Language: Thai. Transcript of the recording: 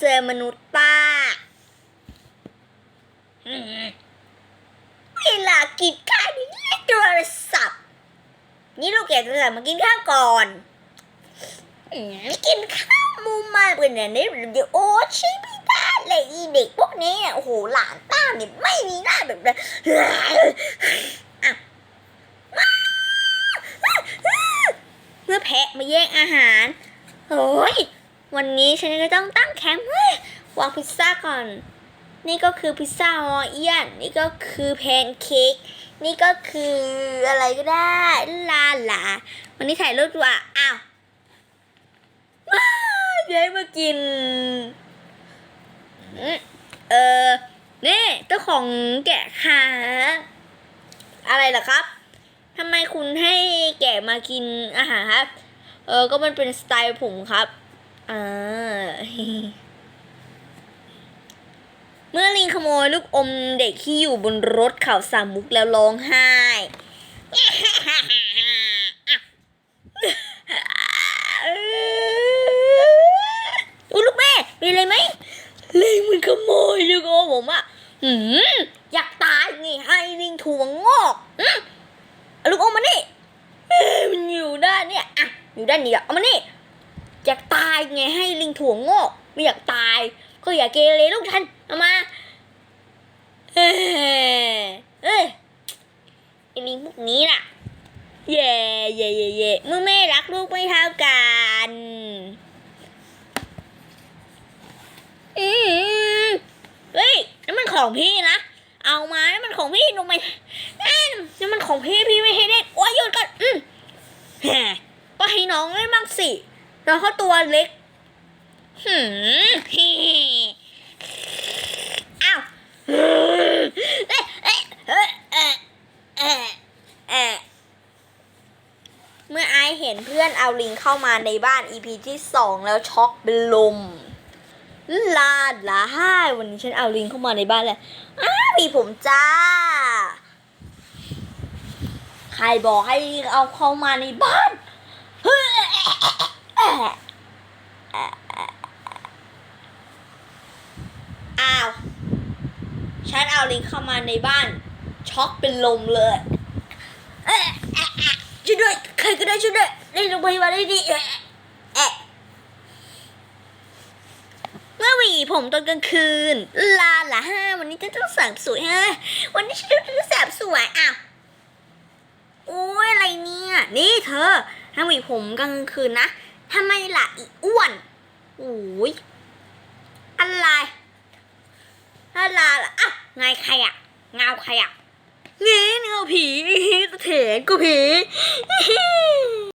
เจอมนุษย์ป้าเวลากินข้าวนี่เล่นโทรศัพท์ นี่ลูกแกะโทรศัพท์มากินข้าวก่อนกินข้าวมูมาเป็นเนี่ยนี่เดี๋ยวโอ้ใช่ไม่ได้เลยอีเด็กพวกนี้อะโอ้โหหลานป้าเนี่ยไม่มีหน้าแบบนั้นเมื่อแพะมาแย่งอาหารโอ้ย วันนี้ฉันก็ต้องตั้งแคมป์วางพิซซ่าก่อน นี่ก็คือพิซซ่าฮอเอียน นี่ก็คือแพนเค้ก นี่ก็คืออะไรก็ได้ลาลา วันนี้ถ่ายรูปว่ะอ้าวว้าวเดี๋ยวมากิน เออนี่เจ้าของแกะค่ะอะไรเหรอครับทำไมคุณให้แกะมากินอาหารครับ เออ ก็มันเป็นสไตล์ผมครับ อ่าเมื่อลิงขโมยลูกอมเด็กที่อยู่บนรถเขาสามมุกแล้วร้องไห้อยลูกแม่เป็นอะไรไหมลิงมันขโมยลูกอมผมอะหืมอยากตายไงให้ลิงถั่วงอกอืมเอลูกอมมานี่เอ้ยมันอยู่ด้านเนี่ยอะอยู่ด้านนี้อะเอามานี่ อยากตายไงให้ลิงถั่วงอกไม่อยากตาย ก็อย่าเกเรลูกท่านเอามาเอ้ยเอ้ยไอ้ลิงพวกนี้น่ะเย่เย่เย่เย่เมื่อแม่รักลูกไม่เท่ากันอืมเฮ้ยนั่นมันของพี่นะ เอามานั่นมันของพี่หนูไม่นั่นั่นมันของพี่พี่ไม่ให้เล่นโอ้ยหยุดก่อนอืมแหมก็ให้น้องเล่นบ้างสิ น้องเขาตัวเล็กหืมอ้าวเมื่อไอเห็นเพื่อนเอาลิงเข้ามาในบ้าน EP ที่สองแล้วช็อกเป็นลมลาดลาห้าวันนี้ฉันเอาลิงเข้ามาในบ้านแล้วอ้ามีผมจ้า ใครบอกให้ลิงเอาเข้ามาในบ้านเฮ้ยเอ๊ะ อ้าว ฉันเอาลิงเข้ามาในบ้าน ช็อกเป็นลมเลยช่วยด้วยใครก็ได้ช่วยด้วยเรียกโรงพยาบาลได้ดีเอ๊ะเมื่อวีผมตอนกลางคืน ลาละห้าวันนี้จะต้องแสบสวยฮะวันนี้ฉันต้องแสบสวยอ้าวโอ้ยอะไรเนี่ย นี่เธอถ้าหวีผมกลางคืนนะทำไมล่ะอีอ้วน โอ้ยอะไรอะไรล่ะอ้าวไงใครอะเงาใครอะเงี้เงาผีตะเถนกูผี